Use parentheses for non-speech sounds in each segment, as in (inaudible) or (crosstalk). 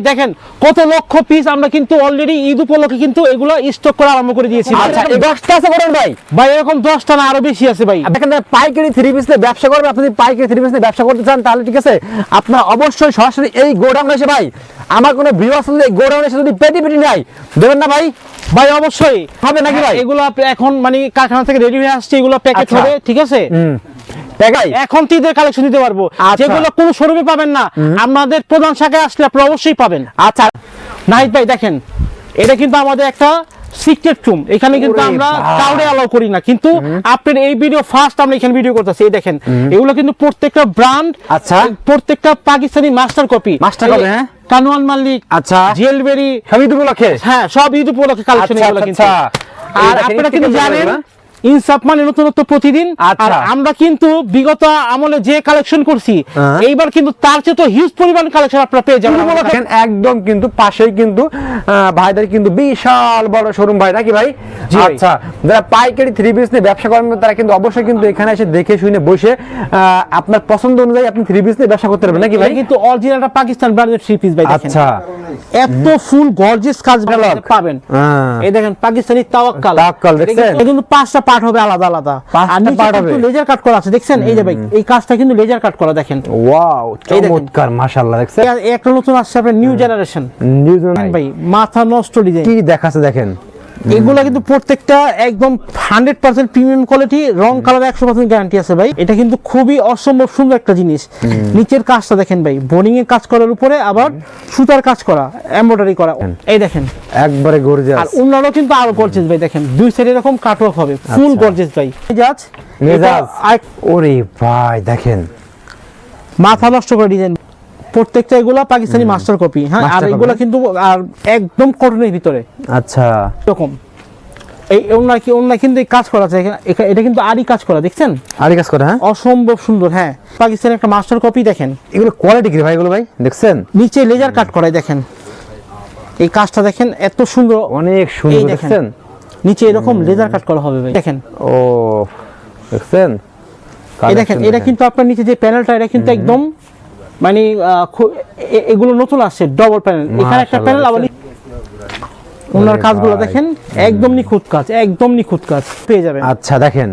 ভাই দেখেন কত লক্ষ পিস আমরা কিন্তু অলরেডি ঈদ উপলক্ষে কিন্তু এগুলো স্টক করা আরম্ভ করে দিয়েছি। আচ্ছা এই দশটা আছে বলেন ভাই। ভাই এরকম দশটা না আরও বেশি আছে ভাই। দেখেন ভাই, পাইকারি থ্রি পিস নিয়ে ব্যবসা করবেন আপনি পাইকারি থ্রি পিস নিয়ে ব্যবসা করতে চান তাহলে ঠিক আছে আপনার অবশ্যই সরাসরি এই গোডাউন এসে ভাই আমার কোনো ভিউ আছে যদি এই গোডাউন এসে যদি পেটি পেটি নাই দেবেন না ভাই? ভাই অবশ্যই। হবে নাকি ভাই? এগুলো এখন মানে কারখানা থেকে রেডি হয়ে আসছে এগুলো প্যাকেট আচ্ছা। হবে ঠিক আছে? এখন তো ঈদের কালেকশন দিতে পারব। আচ্ছা। যেগুলো কোনো শোরুমে পাবেন না আমাদের প্রধান শাখায় আসলে আপনি অবশ্যই পাবেন। আচ্ছা। নাহিদ ভাই দেখেন এটা কিন্তু আমাদের একটা সিক্রেট রুম এখানে কিন্তু আমরা কাউরে অ্যালাউ করি না। কিন্তু আপনার এই ভিডিও ফার্স্ট আমরা এখানে ভিডিও করতেছি। এই দেখেন এগুলো কিন্তু প্রত্যেকটা ব্র্যান্ড আচ্ছা। প্রত্যেকটা Pakistani master copy Master copy, হ্যাঁ? কানওয়ান মাল্লিক আচ্ছা। জেলবেরি সবই দুটো লক্ষে হ্যাঁ সব ঈদ উপলক্ষে কালেকশন আচ্ছা, এগুলো কিন্তু। আচ্ছা। আর আপনারা কিন্তু জানেন ইনসাফ মানে নতুনত্ব প্রতিদিন। আচ্ছা। আর আমরা কিন্তু বিগত আমলে যে কালেকশন করছি হ্যাঁ। এইবার কিন্তু তার চেয়ে তো হিউজ পরিমাণ কালেকশন আপনারা পেয়ে যাবেন একদম কিন্তু পাশেই কিন্তু ভাইদের কিন্তু বিশাল বড় শোরুম ভাই নাকি ভাই? আচ্ছা যারা পাইকারি থ্রি পিস নিয়ে ব্যবসা করেন তারা কিন্তু অবশ্যই কিন্তু এখানে এসে দেখে শুনে বসে আপনার পছন্দ অনুযায়ী আপনি থ্রি পিস নিয়ে ব্যবসা করতে পারবেন নাকি ভাই? কিন্তু অরিজিনালটা পাকিস্তান ব্র্যান্ডের থ্রি পিস ভাই আচ্ছা। এত ফুল গর্জিয়াস কাজ। পাবেন। এই দেখেন পাকিস্তানি তাওয়াক্কাল। তাওয়াক্কাল, কিন্তু পাঁচটা পার্ট হবে আলাদা আলাদা। আর নিচে পার্ট কিন্তু হবে। লেজার কাট করা আছে দেখছেন? এই যে ভাই এই কাজটা কিন্তু লেজার কাট করা দেখেন। ওয়াও চমৎকার মাশাআল্লাহ দেখছেন? একটা নতুন আসছে আপনার নিউ জেনারেশন নিউ জেনারেশন ভাই মাথা নষ্ট ডিজাইন। কি দেখাচ্ছে দেখেন? এগুলো কিন্তু প্রত্যেকটা একদম হান্ড্রেড পার্সেন্ট প্রিমিয়াম কোয়ালিটি রং কালার একশো পার্সেন্ট গ্যারান্টি আছে ভাই। এটা কিন্তু খুবই অসম্ভব সুন্দর একটা জিনিস। নিচের কাজটা দেখেন ভাই বোর্ডিং এর কাজ করার উপরে আবার সুতার কাজ করা এমব্রয়ডারি করা। এই দেখেন। একবারে আর গর্জিয়াস অন্যান্য কিন্তু আরও গর্জেস ভাই দেখেন। দুই সাইড এরকম কাট অফ হবে ফুল আচ্ছা। গর্জেস ভাই। মেজাজ। মেজাজ। ওরে ভাই দেখেন। মাথা নষ্ট করে ডিজাইন প্রত্যেকটা এগুলা পাকিস্তানি মাস্টার কপি হ্যাঁ? আর এগুলা কিন্তু আর একদম কটনের ভিতরে। আচ্ছা। এরকম। এই ওনার কি ওনার কিন্তু কাজ করা আছে। এটা কিন্তু আরই কাজ করা দেখছেন? আরে কাজ করে হ্যাঁ? অসম্ভব সুন্দর হ্যাঁ। পাকিস্তানের একটা মাস্টার কপি দেখেন। এগুলো কোয়ালিটি কি ভাই এগুলো ভাই? দেখছেন? নিচে লেজার কাট করায় দেখেন। এই কাজটা দেখেন এত সুন্দর। অনেক সুন্দর দেখছেন? নিচে এরকম লেজার কাট করা হবে ভাই দেখেন। ও দেখছেন? এই দেখেন এটা কিন্তু আপনার নিচে যে প্যানেলটা এটা কিন্তু একদম মানে এগুলো নতুন আসছে ডবল প্যানেল এখানে একটা প্যানেল আবার ওনার কাজগুলো দেখেন একদম নিখুঁত কাজ একদম নিখুঁত কাজ পেয়ে যাবেন। আচ্ছা দেখেন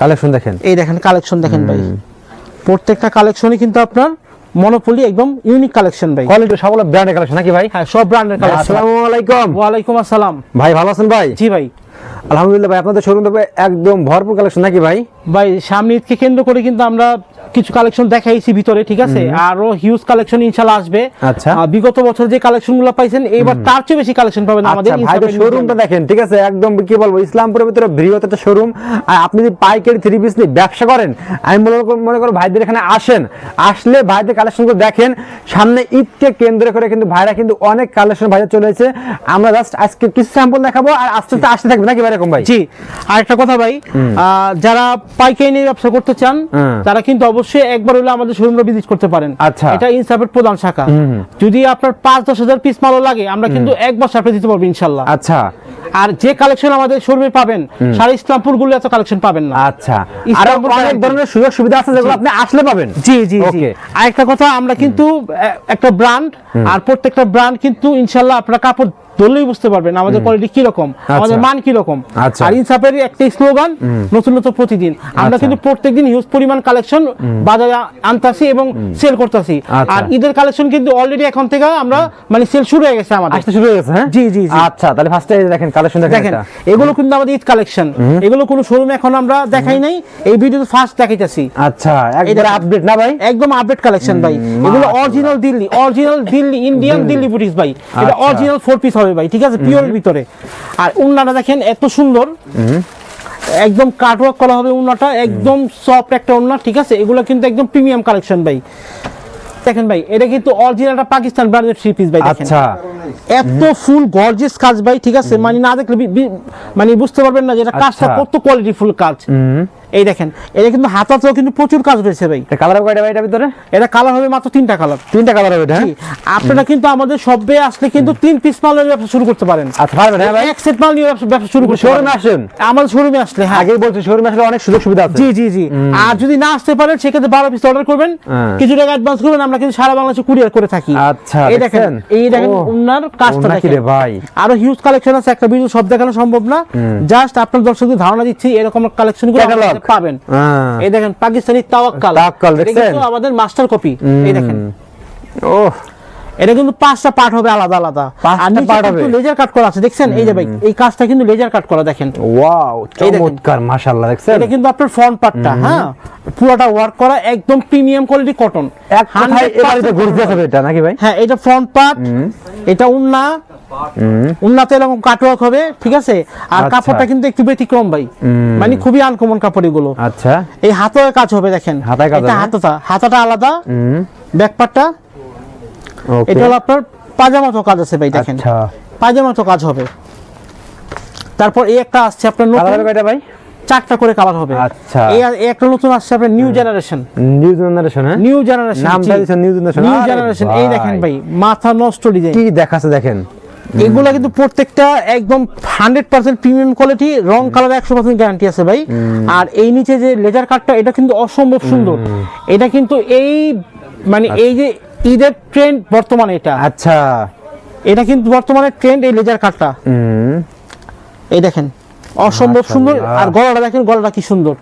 কালেকশন দেখেন। এই দেখেন কালেকশন দেখেন ভাই। প্রত্যেকটা কালেকশনই কিন্তু আপনার মনোপলি একদম ইউনিক কালেকশন ভাই। কোয়ালিটি সবগুলো ব্র্যান্ডের কালেকশন নাকি ভাই? হ্যাঁ সব ব্র্যান্ডের কালেকশন আসসালামু আলাইকুম। ওয়ালাইকুম আসসালাম। ভাই ভালো আছেন ভাই? জি ভাই। আলহামদুলিল্লাহ ভাই আপনাদের শোরুম থেকে একদম ভরপুর কালেকশন নাকি ভাই? ভাই সামনে ঈদকে কেন্দ্র করে কিন্তু আমরা কিছু কালেকশন দেখাইছি ভিতরে ঠিক আছে? আরও হিউজ কালেকশন ইনশাল্লাহ আসবে। আচ্ছা। বিগত বছর যে কালেকশনগুলো পাইছেন এবার তার চেয়ে বেশি কালেকশন পাবেন আমাদের আচ্ছা শোরুমটা দেখেন ঠিক আছে? একদম কি বলব ইসলামপুরের ভিতরে বৃহৎ একটা শোরুম আর আপনি যদি পাইকারি থ্রি পিস নিয়ে ব্যবসা করেন আমি মনে করি- মনে করো ভাইদের এখানে আসেন আসলে ভাইদের কালেকশনগুলো দেখেন সামনে ঈদকে কেন্দ্র করে কিন্তু ভাইরা কিন্তু অনেক কালেকশন ভাইরা চলে এসেছে। আমরা জাস্ট আজকে কিছু স্যাম্পল দেখাবো আর আস্তে আস্তে আসতে থাকবে নাকি ভাই এরকম ভাই? জি আর একটা কথা ভাই আহ, যারা পাইকারি নিয়ে ব্যবসা করতে চান তারা কিন্তু অবশ্যই একবার হলে আমাদের শোরুমটা ভিজিট করতে পারেন। আচ্ছা। এটা ইনসাফের প্রধান শাখা। যদি আপনার পাঁচ দশ হাজার পিস মালও লাগে আমরা কিন্তু এক বছর আপনি দিতে পারব ইনশাল্লাহ। আচ্ছা। আর যে কালেকশন আমাদের শোরুমে পাবেন সারা ইসলামপুরগুলো এত কালেকশন পাবেন না। আচ্ছা। আর ইসলামপুর অনেক ধরনের সুযোগ সুবিধা আছে যেগুলো আপনি আসলে পাবেন। জি জি জি। ওকে আর একটা কথা আমরা কিন্তু একটা ব্র্যান্ড আর প্রত্যেকটা ব্র্যান্ড কিন্তু ইনশাল্লাহ আপনারা কাপড় ধরলেই বুঝতে পারবেন আমাদের কোয়ালিটি কি রকম আমাদের মান কি রকম আচ্ছা। আর ইনসাফের একটা স্লোগান নতুন নতুন প্রতিদিন। আমরা আচ্ছা। কিন্তু প্রত্যেকদিন হিউজ পরিমাণ কালেকশন বাজারে আনতাছি এবং সেল করতেছি। আচ্ছা। আর ঈদের কালেকশন কিন্তু অলরেডি এখন থেকে আমরা মানে সেল শুরু হয়ে গেছে আমাদের। আসতে শুরু হয়ে গেছে হ্যাঁ? জি, জি, জি। আচ্ছা তাহলে ফার্স্টে দেখেন কালেকশন দেখেন এগুলো কিন্তু আমাদের ঈদ কালেকশন এগুলো কোনো শোরুমে এখন আমরা দেখাই নাই। এই ভিডিওতে ফার্স্ট দেখাইতেছি। আচ্ছা একবার আপডেট না ভাই? একদম আপডেট কালেকশন ভাই। এগুলো original Delhi original Delhi Indian Delhi. Boutiques ভাই। এটা আচ্ছা। অরিজিনাল ফোর পিস হবে ভাই ঠিক আছে? পিওরের ভিতরে। আর উন্নাটা দেখেন এত সুন্দর। একদম কাটওয়ার্ক করা হবে উন্নাটা একদম সফট একটা উন্না ঠিক আছে? এগুলো কিন্তু একদম প্রিমিয়াম কালেকশন ভাই। দেখেন ভাই এটা কিন্তু অরিজিনালটা পাকিস্তান ব্র্যান্ডের থ্রি পিস ভাই দেখেন। আচ্ছা। এত ফুল গর্জিয়াস কাজ ভাই ঠিক আছে? মানে না দেখলে মানে বুঝতে পারবেন না যে এটা কাজটা আচ্ছা। কত কোয়ালিটি ফুল কাজ। এই দেখেন এটা কিন্তু হাতাতেও কিন্তু প্রচুর কাজ রয়েছে ভাই। এটা কালার কয়টা ভাই এটার ভিতরে? এটা কালার হবে মাত্র তিনটা কালার তিনটা কালার হবে এটা হ্যাঁ? আপনারা কিন্তু আমাদের শপে আসলে কিন্তু তিন পিস মালের ব্যবসা শুরু করতে পারেন। আচ্ছা পারবেন হ্যাঁ ভাই? এক সেট মাল নিয়ে ব্যবসা- শুরু করতে শোরুমে আসেন? আমাদের শোরুমে আসলে হ্যাঁ। আগেই বলছি শোরুমে আসলে অনেক সুযোগ সুবিধা আছে। জি জি জি। আর যদি না আসতে পারেন সেক্ষেত্রে বারো পিস অর্ডার করবেন। হ্যাঁ। কিছু টাকা অ্যাডভান্স করবেন আমরা কিন্তু সারা বাংলাদেশে কুরিয়ার করে থাকি। আচ্ছা, এই দেখেন এই দেখেন ও, উনার কাজটা দেখেন। রে ভাই? আরও হিউজ কালেকশন আছে একটা ভিডিও সব দেখানো সম্ভব না। জাস্ট আপনার দর্শকদের ধারণা দিচ্ছি এরকম কালেকশনগুলো পাবেন। হ্যাঁ। এই দেখেন পাকিস্তানি তাওয়াক্কাল। তাওয়াক্কাল, দেখছেন? আমাদের মাস্টার কপি এই দেখেন। ও এটা কিন্তু পাঁচটা পার্ট হবে আলাদা আলাদা। পাঁচটা part হবে? লেজার কাট করা আছে দেখছেন? এই যে ভাই এই কাজটা কিন্তু লেজার কাট করা দেখেন। ওয়াও চমৎকার মাশাআল্লাহ দেখছেন? এটা কিন্তু আপনার ফ্রন্ট পার্টটা হ্যাঁ? পুরোটা ওয়ার্ক করা একদম প্রিমিয়াম কোয়ালিটি কটন এক কথায় এবারে তো গর্জিয়াস হবে এটা নাকি ভাই? হ্যাঁ এটা ফ্রন্ট পার্ট এটা উন্না। উন্নাতে এরকম কাটওয়ার্ক হবে ঠিক আছে? আর আচ্ছা। কাপড়টা কিন্তু একটু ব্যতিক্রম ভাই। মানে খুবই আনকমন কাপড় এগুলো। আচ্ছা। এই হাতেও কাজ হবে দেখেন। হাতায় কাজ এটা? হাতাটা হাতাটা আলাদা। হুম। ব্যাক পার্টটা ওকে এটা হলো আপনার পাজামা তো কাজ আছে ভাই দেখেন। আচ্ছা। পাজামা তো কাজ হবে। তারপর এই একটা আসছে আপনার নতুন কালার কয়টা ভাই? চারটা করে কালার হবে। আচ্ছা। এই একটা নতুন আসছে আপনার নিউ জেনারেশন নিউ জেনারেশন হ্যাঁ? নিউ জেনারেশন নামটা দিয়েছেন new generation। নিউ জেনারেশন এই দেখেন ভাই। মাথা নষ্ট ডিজাইন কি দেখাচ্ছে দেখেন? এগুলা কিন্তু প্রত্যেকটা একদম হান্ড্রেড পার্সেন্ট প্রিমিয়াম কোয়ালিটি রং কালার একশো পার্সেন্ট গ্যারান্টি আছে ভাই। আর এই নিচে যে লেজার কাটটা এটা কিন্তু অসম্ভব সুন্দর। এটা কিন্তু এই মানে এই যে ঈদের ট্রেন্ড বর্তমানে এটা। আচ্ছা। এটা কিন্তু বর্তমানে ট্রেন্ড এই লেজার কাটটা এই দেখেন অসম্ভব সুন্দর। আর গলাটা দেখেন গলাটা কি সুন্দর।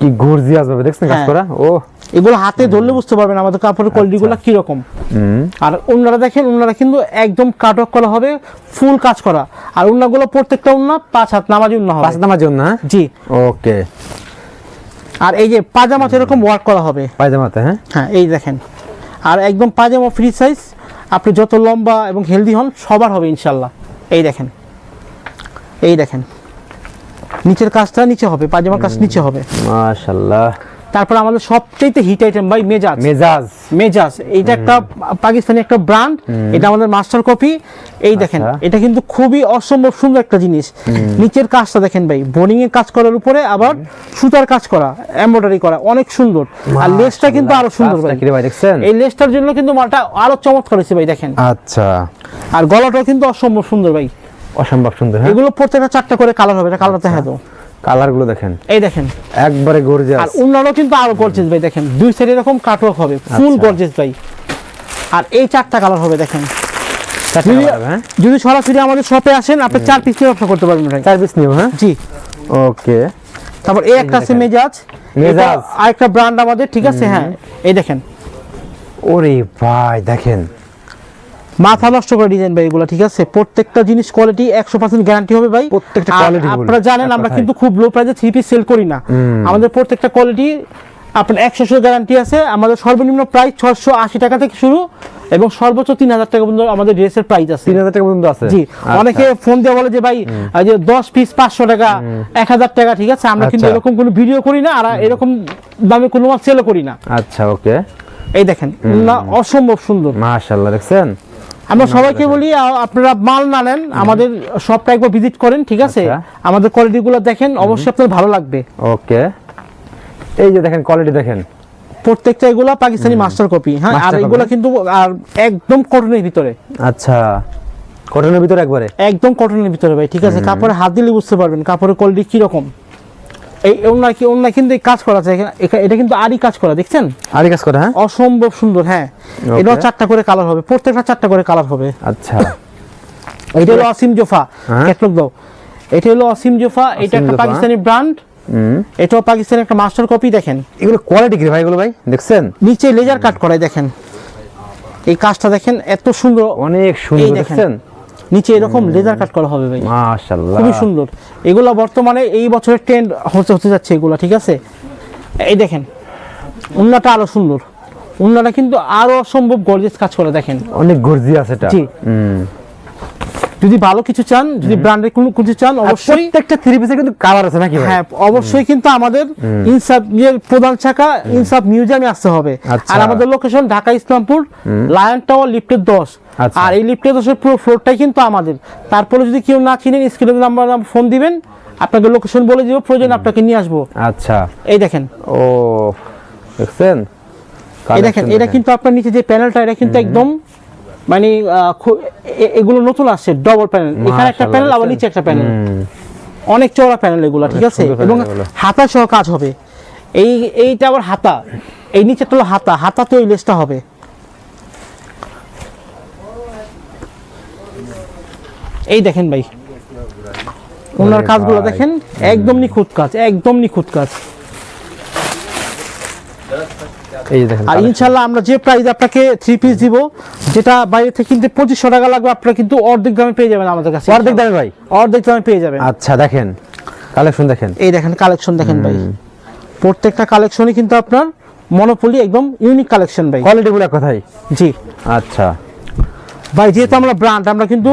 কি গর্জিয়াস ভাবে দেখছেন কাজ হ্যাঁ। করা? ও। এগুলো হাতে ধরলে বুঝতে পারবেন আমাদের কাপড়ের কোয়ালিটি গুলো কীরকম। হুম। আর ওনারা দেখেন ওনারা কিন্তু একদম কাট অফ করা হবে ফুল কাজ করা। আর ওনাগুলো প্রত্যেকটা ওনা পাঁচ হাত নামাজি ওনা হবে। পাঁচ জন্য হ্যাঁ জি। ওকে। আর এই যে পাজামা এরকম ওয়ার্ক করা হবে। পায়জামাতে হ্যাঁ? হ্যাঁ এই দেখেন। আর একদম পাজামা ফ্রি সাইজ আপনি যত লম্বা এবং হেলদি হন সবার হবে ইনশাল্লাহ এই দেখেন। এই দেখেন। নিচের কাজটা নিচে হবে পাজামার কাজ নিচে হবে। মাশাআল্লাহ। তারপর আমাদের সবচেয়ে হিট আইটেম ভাই মেজাজ। মেজাজ। মেজাজ এইটা একটা পাকিস্তানি একটা ব্র্যান্ড এটা আমাদের মাস্টার কপি এই দেখেন আচ্ছা। এটা কিন্তু খুবই অসম্ভব সুন্দর একটা জিনিস। নিচের কাজটা দেখেন ভাই বোর্ডিং এর কাজ করার উপরে আবার সুতার কাজ করা এমব্রয়ডারি করা অনেক সুন্দর। আর লেসটা কিন্তু আরও সুন্দর ভাই। এই লেসটার জন্য কিন্তু মালটা আরও চমৎকার হয়েছে ভাই দেখেন। আচ্ছা। আর গলাটাও কিন্তু অসম্ভব সুন্দর ভাই। অসম্ভব সুন্দর হ্যাঁ? এগুলো প্রত্যেকটা চারটা করে কালার হবে এটা কালার দেখা দাও কালারগুলো দেখেন। এই দেখেন। একবারে আর গর্জিয়াস অন্যান্য কিন্তু আরও গর্জেস ভাই দেখেন। দুই সাইডে এরকম কাটওয়ার্ক হবে ফুল আচ্ছা। গর্জেস ভাই। আর এই চারটা কালার হবে দেখেন। যদি- হ্যাঁ? যদি সরাসরি আমাদের শপে আসেন আপনি চার পিস ব্যবসা করতে পারবেন ভাই। চার পিস নিও হ্যাঁ? জি। ওকে। তারপর এই একটা আছে মেজাজ। মেজাজ। আরেকটা ব্র্যান্ড আমাদের ঠিক আছে? হ্যাঁ এই দেখেন। ওরে ভাই দেখেন। মাথা নষ্ট করে ডিজাইন ভাই এগুলো ঠিক আছে? প্রত্যেকটা জিনিস কোয়ালিটি একশো পার্সেন্ট গ্যারান্টি হবে ভাই। প্রত্যেকটা full, আপনারা জানেন আমরা কিন্তু খুব লো প্রাইসে থ্রি পিস সেল করি না। আমাদের প্রত্যেকটা কোয়ালিটি আপনার একশো গ্যারান্টি আছে। আমাদের সর্বনিম্ন প্রাইস ছশো আশি টাকা থেকে শুরু এবং সর্বোচ্চ তিন হাজার টাকা পর্যন্ত আমাদের ড্রেসের প্রাইস আছে। তিন হাজার টাকা পর্যন্ত আছে? জি। আচ্ছা। অনেকে ফোন দিয়ে বলে যে ভাই এই যে দশ পিস পাঁচশো টাকা এক হাজার টাকা ঠিক আছে? আমরা কিন্তু আচ্ছা। এরকম কোনো ভিডিও করি না আর এরকম দামে কোনো মাল সেলও করি না। আচ্ছা ওকে এই দেখেন না অসম্ভব সুন্দর। মাশাআল্লাহ দেখছেন? আমরা সবাইকে বলি আপনারা মাল না নেন আমাদের শপটা একবার ভিজিট করেন ঠিক আছে? আচ্ছা। আমাদের কোয়ালিটি গুলো দেখেন অবশ্যই আপনার ভালো লাগবে। ওকে। এই যে দেখেন কোয়ালিটি দেখেন। প্রত্যেকটা এগুলো পাকিস্তানি মাস্টার কপি হ্যাঁ? আর এগুলো কিন্তু আর একদম কটনের ভিতরে। আচ্ছা। কটনের ভিতরে একবারে? একদম কটনের ভিতরে ভাই ঠিক আছে? কাপড়ে হাত দিলে বুঝতে পারবেন কাপড়ের কোয়ালিটি কীরকম। এই ওনার কি ওনার কিন্তু কাজ করা আছে। এটা কিন্তু আরই কাজ করা দেখছেন? আরি কাজ করে হ্যাঁ? অসম্ভব সুন্দর হ্যাঁ. এটাও চারটা করে কালার হবে। প্রত্যেকটা চারটা করে কালার হবে। আচ্ছা। (laughs) এটা হলো অসীম জোফা। ক্যাটলগ দাও। এটা হলো অসীম জোফা। এটা একটা পাকিস্তানি ব্র্যান্ড হুম। এটাও পাকিস্তানি একটা মাস্টার কপি দেখেন। এগুলো কোয়ালিটি কি ভাই এগুলো ভাই? দেখছেন? নিচে লেজার কাট করাই দেখেন। এই কাজটা দেখেন এত সুন্দর। অনেক সুন্দর দেখছেন? নিচে এরকম লেজার কাট করা হবে ভাই। মাশাআল্লাহ। খুবই সুন্দর। এগুলা বর্তমানে এই বছরের ট্রেন্ড হতে হতে যাচ্ছে এগুলা ঠিক আছে? এই দেখেন উন্নাটা আরও সুন্দর। উন্নাটা কিন্তু আরও অসম্ভব গর্জিয়াস কাজ করে দেখেন। অনেক গর্জিয়াস এটা। জি। যদি ভালো কিছু চান যদি ব্র্যান্ডের কোনো কিছু চান অবশ্যই প্রত্যেকটা থ্রি পিসে কিন্তু কালার আছে নাকি হ্যাঁ অবশ্যই কিন্তু আমাদের ইনসাফ এর প্রধান শাখা ইনসাফ মিউজিয়ামে আসতে হবে। আচ্ছা। আর আমাদের location Dhaka Islampur Lion Tower লিফটের দশ। আচ্ছা। আর এই লিফটের দশের পুরো ফ্লোরটাই কিন্তু আমাদের। তারপরে যদি কেউ না চিনেন স্ক্রিনের নাম্বার ফোন দিবেন আপনাকে লোকেশন বলে দিব প্রয়োজন আপনাকে নিয়ে আসব। আচ্ছা। এই দেখেন। ও দেখছেন? এই দেখেন এটা কিন্তু আপনার নিচে যে প্যানেলটা এটা কিন্তু একদম মানে এগুলো নতুন আসছে ডবল প্যানেল এখানে একটা প্যানেল আবার নিচে একটা প্যানেল অনেক চওড়া প্যানেল এগুলো ঠিক আছে? এবং হাতা সহ কাজ হবে। এই এইটা আবার হাতা। এই নিচে তো হাতা। হাতাতে এই লেসটা হবে। এই দেখেন ভাই। ওনার কাজগুলো দেখেন একদম নিখুঁত কাজ একদম নিখুঁত কাজ। আর ইনশাল্লাহ আমরা যে প্রাইস আপনাকে থ্রি পিস দিব যেটা বাইরে থেকে কিনতে পঁচিশশো টাকা লাগবে আপনারা কিন্তু অর্ধেক দামে পেয়ে যাবেন আমাদের কাছে অর্ধেক দামে ভাই? অর্ধেক দামে পেয়ে যাবেন। আচ্ছা দেখেন কালেকশন দেখেন। এই দেখেন কালেকশন দেখেন ভাই। প্রত্যেকটা কালেকশনই কিন্তু আপনার মনোপলি একদম ইউনিক কালেকশন ভাই। কোয়ালিটি গুলো কোথায়? জি। আচ্ছা। ভাই যেহেতু আমরা ব্র্যান্ড আমরা কিন্তু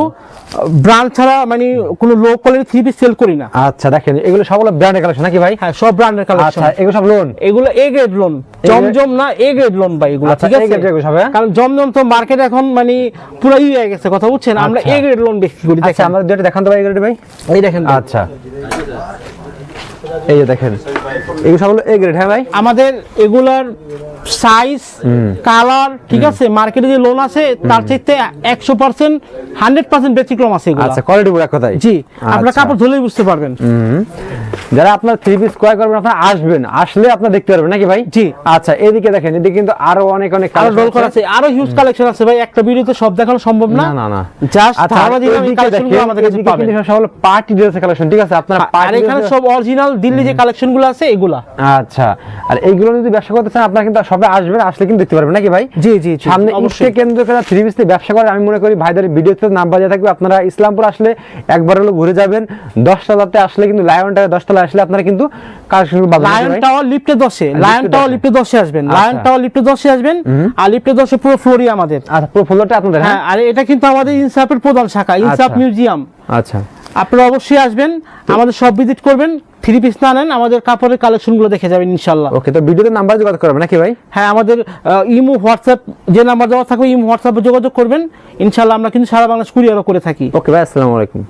ব্র্যান্ড ছাড়া মানে কোনো low quality three piece sale করি না। আচ্ছা দেখেন এগুলো সবগুলো ব্র্যান্ডের কালেকশন নাকি ভাই? হ্যাঁ সব ব্র্যান্ডের কালেকশন আচ্ছা এগুলো সব লোন এগুলো এ গ্রেড লোন জমজম না এ গ্রেড লোন ভাই এগুলো আচ্ছা, ঠিক আছে? সব, হ্যাঁ? কারণ জমজম তো মার্কেট এখন মানে পুরো ইয়ে হয়ে গেছে কথা বুঝছেন? আমরা। এ গ্রেড লোন বিক্রি করি আচ্ছা আমাদের দুটো দেখান তো ভাই এগুলো ভাই। এই দেখেন। আচ্ছা। এই যে দেখেন এগুলো সবগুলো এ গ্রেড হ্যাঁ ভাই? আমাদের এগুলার সাইজ কালার ঠিক আছে? মার্কেটে যে লোন আছে তার চাইতে একশো পার্সেন্ট হান্ড্রেড পার্সেন্ট ব্যতিক্রম আছে এগুলো। আচ্ছা কোয়ালিটি গুলো কোথায়। জি আপনার আচ্ছা। কাপড় ধুলেই বুঝতে পারবেন। যারা আপনার থ্রি পিস ক্রয় করবেন আপনারা আসবেন। আসলে আপনারা দেখতে পারবেন নাকি ভাই? জি। আচ্ছা এদিকে দেখেন এদিকে কিন্তু আরও অনেক অনেক collection রোল করা আছে। আরও হিউজ কালেকশন আছে ভাই। একটা ভিডিওতে সব দেখানো সম্ভব না? না না জাস্ট এদিকে কালেকশনগুলো আমাদের কাছে পাবেন কিন্তু সব হলো পার্টি ড্রেসের কালেকশন ঠিক আছে? আপনারা আর এখানে সব অরিজিনাল দিল্লি যে কালেকশনগুলো আছে এগুলা। আচ্ছা। আর এইগুলো যদি ব্যবসা করতে চান আপনারা কিন্তু সবে আসবেন আসলে কিন্তু দেখতে পারবেন নাকি ভাই? জি জি সামনে ঈদকে কেন্দ্র করে থ্রি পিস ব্যবসা করে আমি মনে করি ভাইদের ভিডিওতে নাম বাজিয়ে থাকবে আপনারা ইসলামপুর আসলে একবার হলো ঘুরে যাবেন। দশটা রাতে আসলে কিন্তু লায়ন টাকা দশতলা আসলে আপনারা কিন্তু কালেকশন লায়ন টাওয়ার লিফটে দশে লায়ন টাওয়ার লিফটে দশে। আসবেন। লায়ন টাওয়ার লিফটে দশে আসবেন আর লিফটে দশে পুরো ফ্লোরই আমাদের। আচ্ছা পুরো ফ্লোরটা আপনাদের হ্যাঁ? হ্যাঁ আর এটা কিন্তু আমাদের ইনসাফের প্রধান শাখা ইনসাফ আচ্ছা। মিউজিয়াম। আচ্ছা। আপনারা অবশ্যই আসবেন আমাদের সব ভিজিট করবেন। থ্রি পিস না নেন আমাদের কাপড়ের কালেকশনগুলো দেখে যাবেন ইনশাল্লাহ। ওকে তো ভিডিওতে নাম্বার যোগাযোগ করবেন নাকি ভাই? হ্যাঁ আমাদের ইমো হোয়াটসঅ্যাপ যে নাম্বার দেওয়া থাকবে ইমো হোয়াটসঅ্যাপে যোগাযোগ করবেন। ইনশাল্লাহ আমরা কিন্তু সারা বাংলাদেশ কুরিয়ারও করে থাকি। ওকে ভাই আসসালামু আলাইকুম।